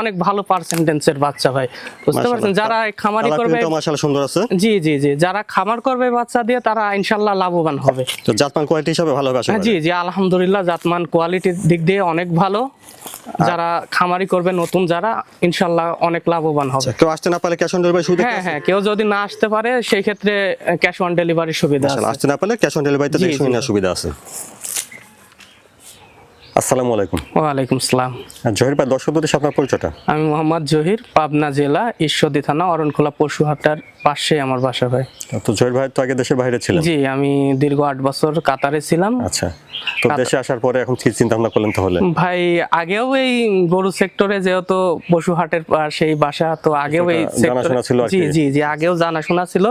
অনেক ভালো পার্সেন্টেন্সের বাচ্চা ভাই বুঝতে পারছেন? যারা খামারি করবে মাশাআল্লাহ সুন্দর আছে। জি জি জি যারা খামার করবে বাচ্চা দিয়ে তারা ইনশাল্লাহ লাভবান হবে। তো জাতমান কোয়ালিটি হিসাবে ভালো হ্যাঁ, করি। জি জি আলহামদুলিল্লাহ জাতমান কোয়ালিটির দিক দিয়ে অনেক ভালো। যারা খামারি করবে নতুন যারা ইনশাআল্লাহ অনেক লাভবান হবে। আচ্ছা, কেউ আসতে না পারলে ক্যাশ অন ডেলিভারি সুবিধা হ্যাঁ হ্যাঁ কেউ যদি না আসতে পারে সেই ক্ষেত্রে ক্যাশ অন ডেলিভারি সুবিধা আছে। আসতে না পারলে ক্যাশ অন ডেলিভারিতে সুবিধা আছে। আসসালামু আলাইকুম। ওয়ালাইকুম আসসালাম। আর জহির ভাই দর্শকদের সাথে আপনার পরিচয়টা? আমি মোহাম্মদ জহির পাবনা জেলা ঈশ্বরদী থানা অরণখোলা পশুহাটার পাশে আমার বাসা ভাই। তো জহির ভাই তো আগে দেশের বাইরে ছিলেন? জি আমি দীর্ঘ আট বছর কাতারে ছিলাম। আচ্ছা তো দেশে আসার পরে এখন কি চিন্তা ভাবনা করলেন তাহলে? ভাই আগেও এই গরু সেক্টরে যেহেতু পশু হাটের সেই বাসা তো আগেও এই জানাশোনা ছিল জি জি জি আগেও জানাশোনা ছিল।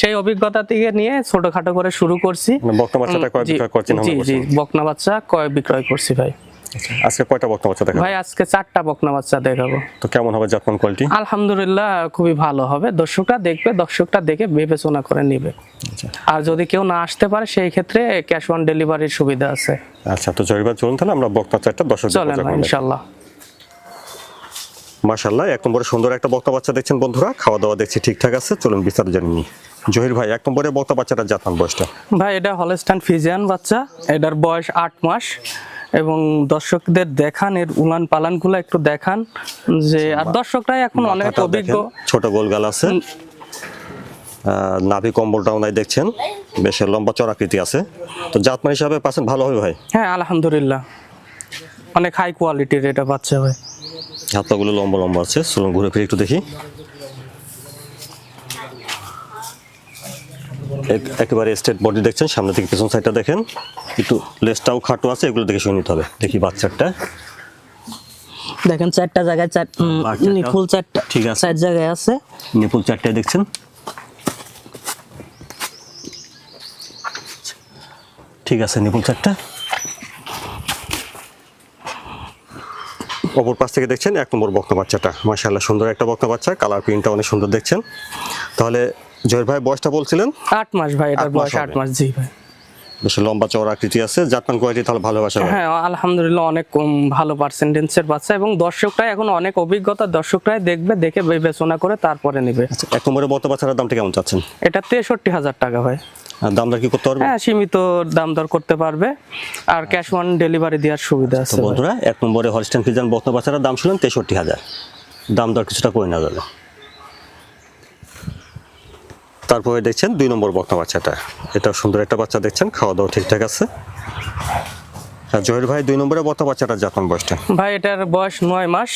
সেই অভিজ্ঞতা থেকে নিয়ে ছোটখাটো করে শুরু করছি। মানে বক্তা বাচ্চাটা কয় বিক্রয় করছেন জি জি বকনা বাচ্চা কয় বিক্রয় করছি ভাই। আজকে কয়টা বক্তা বাচ্চা দেখা ভাই আজকে চারটা বকনা বাচ্চা দেখাবো। তো কেমন হবে জাতমান কোয়ালিটি আলহামদুলিল্লাহ খুবই ভালো হবে। দর্শকরা দেখবে দর্শকরা দেখে বিবেচনা করে নিবে। আচ্ছা। আর যদি কেউ না আসতে পারে সেই ক্ষেত্রে ক্যাশ অন ডেলিভারির সুবিধা আছে। আচ্ছা তো ভাই চলুন তাহলে আমরা বক্তা চারটা দর্শক চলেন ভাই, ইনশাল্লাহ মাশাল্লাহ এক নম্বরে সুন্দর একটা বক্তা বাচ্চা দেখছেন বন্ধুরা। খাওয়া দাওয়া দেখছি ঠিকঠাক আছে চলুন বিস্তারিত জানি নি জহির ভাই এক নম্বরে বক্তা বাচ্চাটা জাতমান বয়সটা? ভাই এটা হলস্টান ফিজিয়ান বাচ্চা। এটার বয়স আট মাস। এবং দর্শকদের দেখান এর উলান পালানগুলো একটু দেখান যে আর দর্শকরাই এখন অনেক অভিজ্ঞ। ছোট গোল গাল আছে। নাভি কম্বলটাও নাই দেখছেন। বেশ লম্বা চড়াকৃতি আছে। তো জাতমান হিসাবে পাচ্ছেন ভালো হবে ভাই? হ্যাঁ আলহামদুলিল্লাহ। অনেক হাই কোয়ালিটির এটা বাচ্চা ভাই। হাত পাগুলো লম্বা লম্বা আছে। চলুন ঘুরে ফিরে একটু দেখি। একেবারে স্টেট বডি দেখছেন সামনে থেকে পেছন সাইডটা দেখেন। একটু লেসটাও খাটো আছে এগুলো দেখে শুনে নিতে হবে। দেখি বাচ্চাটা দেখেন চারটা জায়গায় চার নিপুল চারটা ঠিক আছে। চার জায়গায় আছে। নিপুল চারটায় দেখছেন। ঠিক আছে নিপুল চারটা। অপর পাশ থেকে দেখছেন এক নম্বর বক্তা বাচ্চাটা। মাশাআল্লাহ সুন্দর একটা বক্তা বাচ্চা কালার প্রিন্টটা অনেক সুন্দর দেখছেন। তাহলে জয়ের ভাই বয়সটা বলছিলেন? আট মাস ভাই এটার বয়স আট মাস জি ভাই। বেশ লম্বা চওড়া আকৃতি আছে। জাতমান কোয়ালিটি তাহলে ভালোবাসা হ্যাঁ আলহামদুলিল্লাহ অনেক ভালো পার্সেন্টেন্সের বাচ্চা এবং দর্শকরাই এখন অনেক অভিজ্ঞতা দর্শকরাই দেখবে দেখে বিবেচনা করে তারপরে নেবে। আচ্ছা, এক নম্বরে বক্তা বাচ্চাটার দামটা কেমন চাচ্ছেন? এটা তেষট্টি হাজার টাকা ভাই। আর দাম দর কি করতে পারবে? হ্যাঁ সীমিত করতে পারবে। আর ক্যাশ অন ডেলিভারি দেওয়ার সুবিধা আছে বন্ধুরা এক নম্বরে ফিজান দাম শুনলেন তেষট্টি হাজার। কিছুটা করে না যাবে। তারপরে দেখছেন দুই নম্বর বক্তা বাচ্চাটা। এটা সুন্দর একটা বাচ্চা দেখছেন খাওয়া দাওয়া ঠিকঠাক আছে। আর জহির ভাই দুই নম্বরে বক্তা বাচ্চাটার জাতমান বয়সটা? ভাই এটার বয়স নয় মাস।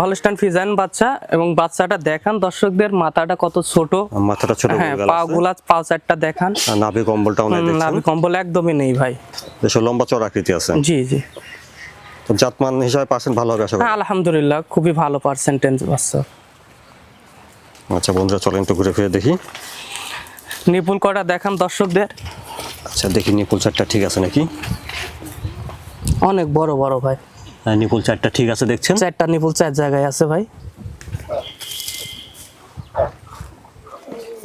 Holstein Friesian. বাচ্চা এবং বাচ্চাটা দেখান দর্শকদের মাথাটা কত ছোট। মাথাটা ছোট হ্যাঁ পা গুলা পাও চারটা দেখান। নাভি কম্বলটাও নাই দেখছেন। নাভি কম্বল একদমই নেই ভাই। বেশ লম্বা আকৃতি আছে। জি জি। তো জাতমান হিসাবে পার্সেন্ট ভালো হবে আশা করি। হ্যাঁ আলহামদুলিল্লাহ খুবই ভালো পার্সেন্টেজ বাচ্চা। আচ্ছা বন্ধুরা চলেন একটু ঘুরে ফিরে দেখি। নিপুল কটা দেখান দর্শকদের। আচ্ছা দেখি নিপুল চারটা ঠিক আছে নাকি? অনেক বড় বড় ভাই। হ্যাঁ, নিপুল চারটা ঠিক আছে দেখছেন? চারটা নিপুল চার জায়গায় আছে ভাই।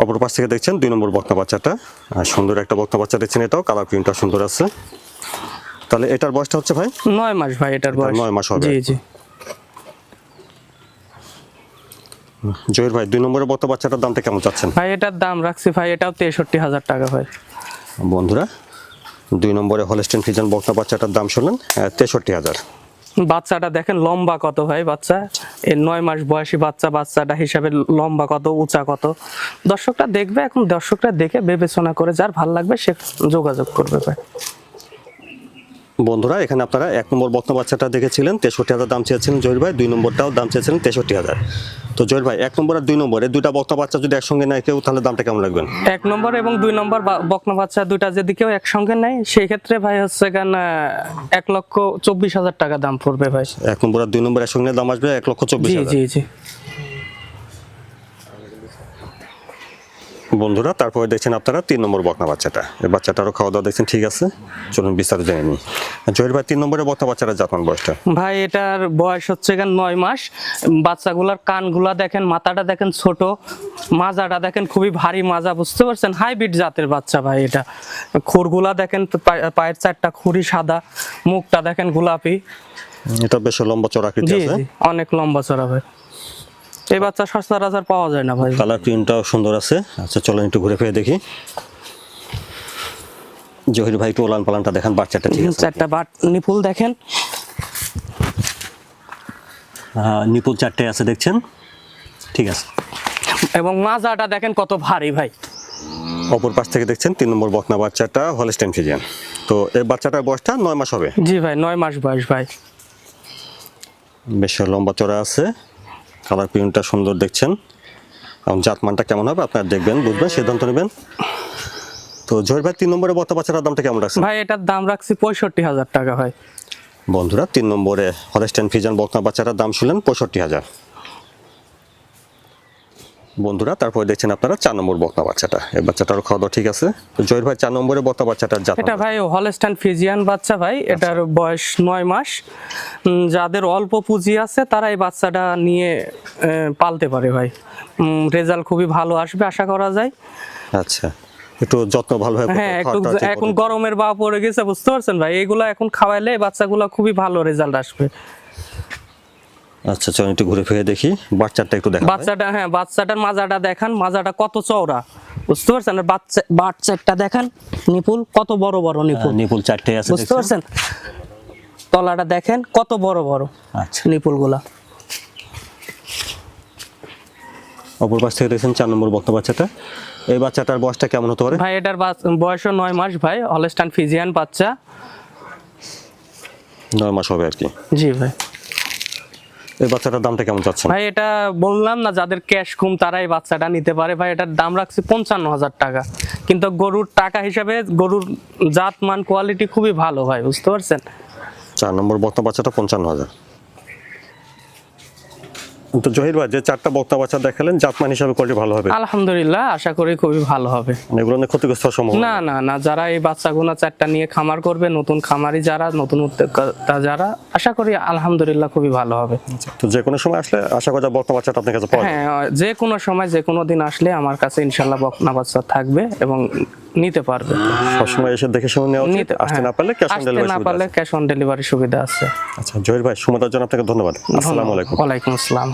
অপর পাশ থেকে দেখছেন দুই নম্বর বক্তা বাচ্চাটা। আর সুন্দর একটা বক্তা বাচ্চা দেখছেন এটাও কালার প্রিন্টটা সুন্দর আছে। তাহলে এটার বয়সটা হচ্ছে ভাই? নয় মাস ভাই এটার বয়স। নয় মাস হবে। জি জি। জহির ভাই দুই নম্বরের বক্তা বাচ্চাটার দামটা কেমন চাচ্ছেন? ভাই এটার দাম রাখছি ভাই এটাও তেষট্টি হাজার টাকা ভাই। বন্ধুরা দুই নম্বরে হলস্টেন ফিজান বক্তা বাচ্চাটার দাম শুনলেন তেষট্টি হাজার। বাচ্চাটা দেখেন লম্বা কত ভাই বাচ্চা? এর নয় মাস বয়সী বাচ্চা বাচ্চাটা হিসাবে লম্বা কত উঁচা কত? দর্শকরা দেখবে এখন দর্শকরা দেখে বিবেচনা করে যার ভালো লাগবে সে যোগাযোগ করবে ভাই। বন্ধুরা এখানে আপনারা এক নম্বর বক্তা বাচ্চাটা দেখেছিলেন তেষট্টি হাজার দাম চেয়েছিলেন জহির ভাই দুই নম্বরটাও দাম চেয়েছিলেন তেষট্টি হাজার। তো জহির ভাই এক নম্বর আর দুই নম্বর এই দুইটা বক্তা বাচ্চা যদি একসঙ্গে নেয় কেউ তাহলে দামটা কেমন লাগবেন এক নম্বর এবং দুই নম্বর বকনা বাচ্চা দুইটা যদি কেউ একসঙ্গে নেয় সেই ক্ষেত্রে ভাই হচ্ছে কেন এক লক্ষ চব্বিশ হাজার টাকা দাম পড়বে ভাই। এক নম্বর আর দুই নম্বর একসঙ্গে দাম আসবে এক লক্ষ চব্বিশ জি জি জি। বন্ধুরা তারপরে দেখছেন আপনারা তিন নম্বর বকনা বাচ্চাটা। এই বাচ্চাটারও খাওয়া দাওয়া দেখছেন ঠিক আছে? চলুন বিস্তারিত জেনে নিই। জহির ভাই তিন নম্বরে বকনা বাচ্চাটা জাতমান বয়সটা? ভাই এটার বয়স হচ্ছে কেন নয় মাস। বাচ্চাগুলার কানগুলা দেখেন মাথাটা দেখেন ছোট মাজাটা দেখেন খুবই ভারী মাজা বুঝতে পারছেন? হাইব্রিড জাতের বাচ্চা ভাই এটা। খুরগুলা দেখেন পায়ের চারটা খুরি সাদা মুখটা দেখেন গোলাপি। এটা বেশ লম্বা চড়া আছে। জি অনেক লম্বা চড়া ভাই। এই বাচ্চা সচরাচর পাওয়া যায় না ভাই। কালার প্রিন্টটাও সুন্দর আছে। আচ্ছা চলেন একটু ঘুরে ফিরে দেখি। জহির ভাই একটু ওলান পালানটা দেখান বাচ্চাটা ঠিক আছে চারটা বাট নিপুল দেখেন। নিপুল চারটে আছে দেখছেন? ঠিক আছে। এবং মাজাটা দেখেন কত ভারী ভাই। অপর পাশ থেকে দেখছেন তিন নম্বর বকনা বাচ্চাটা হলস্টাইন ফিজিয়ান তো এই বাচ্চাটার বয়সটা নয় মাস হবে? জি ভাই নয় মাস বয়স ভাই। বেশ লম্বা চড়া আছে। কালার প্রিন্টটা সুন্দর দেখছেন। এবং জাতমানটা কেমন হবে আপনারা দেখবেন বুঝবেন সিদ্ধান্ত নেবেন। তো জয় ভাই তিন নম্বরে বর্তা বাচ্চাটার দামটা কেমন রাখছেন? ভাই এটার দাম রাখছি পঁয়ষট্টি হাজার টাকা ভাই। বন্ধুরা তিন নম্বরে হলেস্টেন ফিজান বকনা বাচ্চাটার দাম শুনলেন পঁয়ষট্টি হাজার। বন্ধুরা তারপরে দেখছেন আপনারা চার নম্বর বকনা বাচ্চাটা। এই বাচ্চাটারও খাওয়া দাওয়া ঠিক আছে। তো জহির ভাই চার নম্বরে বকনা বাচ্চাটার জাত এটা ভাই হলস্টাইন ফিজিয়ান বাচ্চা ভাই এটার বয়স নয় মাস। যাদের অল্প পুঁজি আছে তারা এই বাচ্চাটা নিয়ে পালতে পারে ভাই। রেজাল্ট খুবই ভালো আসবে আশা করা যায়। আচ্ছা। একটু যত্ন ভালোভাবে হ্যাঁ একটু এখন গরমের বা পড়ে গেছে বুঝতে পারছেন ভাই? এগুলো এখন খাওয়াইলে বাচ্চাগুলো খুবই ভালো রেজাল্ট আসবে। আচ্ছা চলুন একটু ঘুরে ফিরে দেখি। বাচ্চাটা একটু দেখা বাচ্চাটা হ্যাঁ বাচ্চাটার মাজাটা দেখান মাজাটা কত চওড়া। বুঝতে পারছেন? আর বাচ্চা বাচ্চাটা দেখান নিপুল কত বড় বড় নিপুল। নিপুল চারটে আছে বুঝতে? পারছেন? তলাটা দেখেন কত বড় বড় আচ্ছা। নিপুলগুলা। অপর পাশ থেকে দেখছেন চার নম্বর বক্তা বাচ্চাটা। এই বাচ্চাটার বয়সটা কেমন হতে পারে? ভাই এটার বয়সও নয় মাস ভাই হলস্টান ফিজিয়ান বাচ্চা। নয় মাস হবে আর কি। জি ভাই। এই বাচ্চাটার দামটা কেমন চাচ্ছেন? ভাই এটা বললাম না যাদের ক্যাশ কম তারাই বাচ্চাটা নিতে পারে। ভাই এটার দাম রাখছি পঞ্চান্ন হাজার টাকা। কিন্তু গরুর টাকা হিসাবে গরুর জাত মান কোয়ালিটি খুবই ভালো ভাই বুঝতে পারছেন? চার নম্বর বর্তমান বাচ্চাটা পঞ্চান্ন হাজার তো জহির ভাই যে চারটা বক্তা বাচ্চা দেখালেন জাতমান হিসাবে কোয়ালিটি ভালো হবে। আলহামদুলিল্লাহ আশা করি খুবই ভালো হবে। এগুলো ক্ষতিগ্রস্ত সম্ভাবনা না না না যারা এই বাচ্চাগুলো চারটা নিয়ে খামার করবে নতুন খামারি যারা নতুন উদ্যোক্তা যারা আশা করি আলহামদুলিল্লাহ খুবই ভালো হবে। তো যে কোনো সময় আসলে আশা করা বক্তা বাচ্চাটা আপনার কাছে পাওয়া হ্যাঁ যে কোনো সময় যে কোনো দিন আসলে আমার কাছে ইনশাল্লাহ বকনা বাচ্চা থাকবে এবং নিতে পারবে। সবসময় এসে দেখে শুনে নেওয়া উচিত। আসতে। না পারলে ক্যাশ অন ডেলিভারি না পারলে ক্যাশ অন ডেলিভারি সুবিধা আছে। আচ্ছা জহির ভাই সুমতার জন্য আপনাকে ধন্যবাদ। আসসালামু আলাইকুম। ওয়া আলাইকুম আসসালাম।